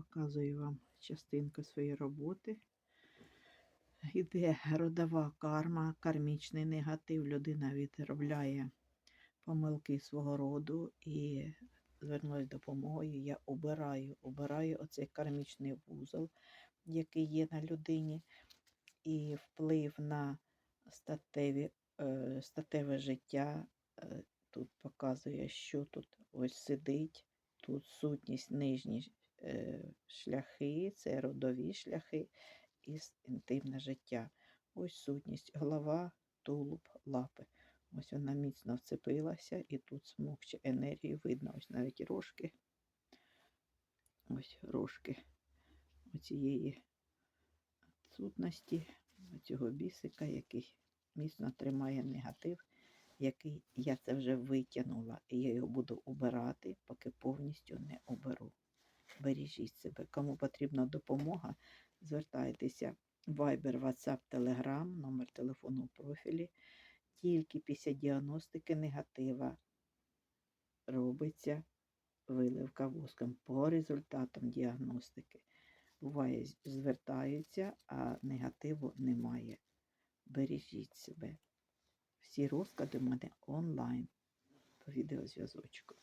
Показую вам частинку своєї роботи. Іде родова карма, кармічний негатив. Людина відробляє помилки свого роду і звернулася допомогою. Я обираю, обираю оцей кармічний вузол, який є на людині, і вплив на статеві, е, статеве життя. Е, тут показує, що тут ось сидить. Тут сутність нижні е, шляхи, це родові шляхи і інтимне життя. Ось сутність голова, тулуб, лапи. Ось вона міцно вцепилася і тут смокче енергію. Видно, ось навіть рожки. Ось рожки оцієї сутності, цього бісика, який міцно тримає негатив, який я це вже витягнула, і я його буду убирати, поки повністю не оберу. Бережіть себе. Кому потрібна допомога, звертайтеся. Viber, WhatsApp, Telegram, номер телефону в профілі. Тільки після діагностики негатива робиться виливка воском по результатам діагностики. Буває, звертаються, а негативу немає. Бережіть себе. Всі розклади в мене онлайн по відеозв'язочку.